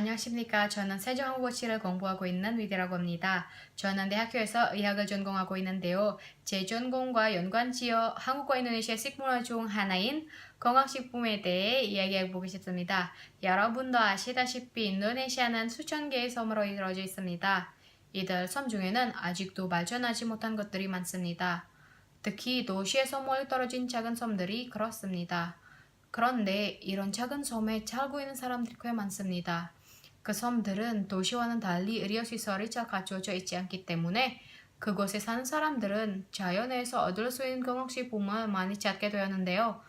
안녕하십니까. 저는 세종한국어치를 공부하고 있는 위대라고 합니다. 저는 대학교에서 의학을 전공하고 있는데요. 제 전공과 연관지어 한국과 인도네시아 식문화 중 하나인 건강식품에 대해 이야기해 보고 싶습니다. 여러분도 아시다시피 인도네시아는 수천 개의 섬으로 이루어져 있습니다. 이들 섬 중에는 아직도 발전하지 못한 것들이 많습니다. 특히 도시에서 멀리 떨어진 작은 섬들이 그렇습니다. 그런데 이런 작은 섬에 살고 있는 사람들이 꽤 많습니다. 그 섬들은 도시와는 달리 의료시설이 잘 갖춰져 있지 않기 때문에 그곳에 사는 사람들은 자연에서 얻을 수 있는 건강식품을 많이 찾게 되었는데요.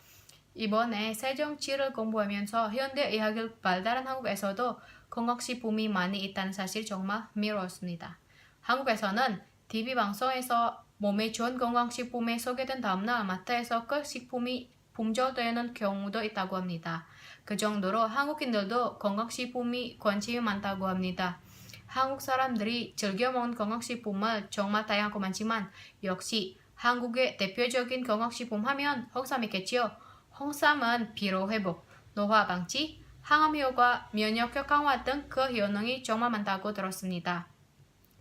이번에 세정치를 공부하면서 현대의학을 발달한 한국에서도 건강식품이 많이 있다는 사실이 정말 흥미로웠습니다. 한국에서는 TV 방송에서 몸에 좋은 건강식품에 소개된 다음날 마트에서 그 식품이 품절되는 경우도 있다고 합니다. 그 정도로 한국인들도 건강식품이 관심이 많다고 합니다. 한국 사람들이 즐겨 먹는 건강식품은 정말 다양하고 많지만 역시 한국의 대표적인 건강식품 하면 홍삼이겠지요. 홍삼은 피로 회복, 노화 방지, 항암 효과, 면역력 강화 등 그 효능이 정말 많다고 들었습니다.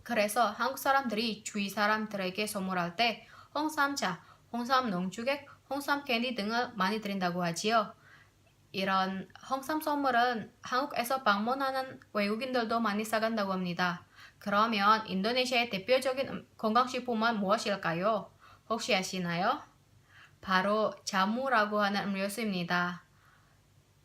그래서 한국 사람들이 주위 사람들에게 선물할 때 홍삼차, 홍삼 농축액, 홍삼 캔디 등을 많이 드린다고 하지요. 이런 홍삼 선물은 한국에서 방문하는 외국인들도 많이 사간다고 합니다. 그러면 인도네시아의 대표적인 건강식품은 무엇일까요? 혹시 아시나요? 바로 자무라고 하는 음료수입니다.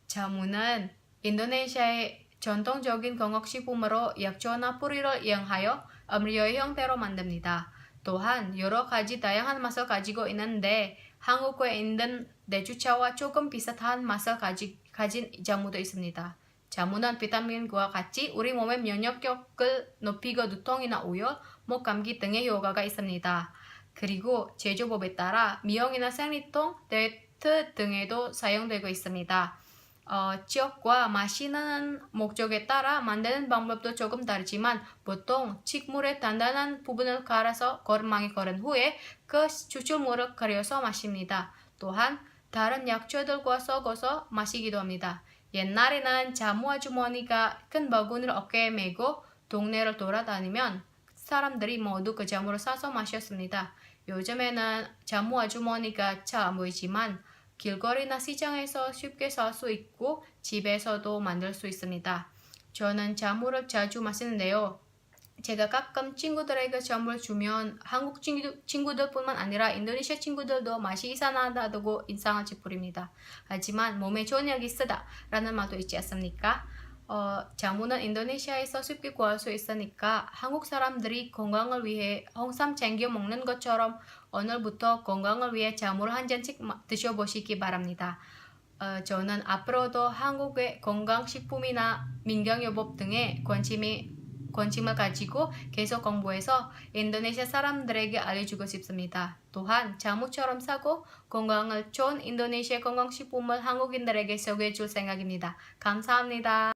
자무는 인도네시아의 전통적인 건강식품으로 약초나 뿌리를 이용하여 음료의 형태로 만듭니다. 또한 여러 가지 다양한 맛을 가지고 있는데 한국에 있는 내주차와 조금 비슷한 맛을 가지, 가진 자무도 있습니다. 자무는 비타민과 같이 우리 몸의 면역력을 높이고 두통이나 우열, 목 감기 등의 효과가 있습니다. 그리고 제조법에 따라 미용이나 생리통, 다이어트 등에도 사용되고 있습니다. 어, 지역과 마시는 목적에 따라 만드는 방법도 조금 다르지만 보통 식물의 단단한 부분을 갈아서 거름망에 걸은 후에 그 추출물을 가려서 마십니다. 또한 다른 약초들과 섞어서 마시기도 합니다. 옛날에는 자무 아주머니가 큰 바구니를 어깨에 메고 동네를 돌아다니면 사람들이 모두 그 자무를 사서 마셨습니다. 요즘에는 자무 아주머니가 잘 안 보이지만 길거리나 시장에서 쉽게 살 수 있고 집에서도 만들 수 있습니다. 저는 자무를 자주 마시는데요. 제가 가끔 친구들에게 자무를 주면 한국 친구, 친구들뿐만 아니라 인도네시아 친구들도 맛이 이상하다고 인상을 찌푸립니다. 하지만 몸에 좋은 약이 쓰다 라는 말도 있지 않습니까? 어, 자무는 인도네시아에서 쉽게 구할 수 있으니까 한국 사람들이 건강을 위해 홍삼 챙겨 먹는 것처럼 오늘부터 건강을 위해 자무를 한 잔씩 드셔보시기 바랍니다. 어, 저는 앞으로도 한국의 건강식품이나 민경요법 등에 관심이 관심을 가지고 계속 공부해서 인도네시아 사람들에게 알려주고 싶습니다. 또한 자무처럼 사고 건강을 좋은 인도네시아 건강식품을 한국인들에게 소개해 줄 생각입니다. 감사합니다.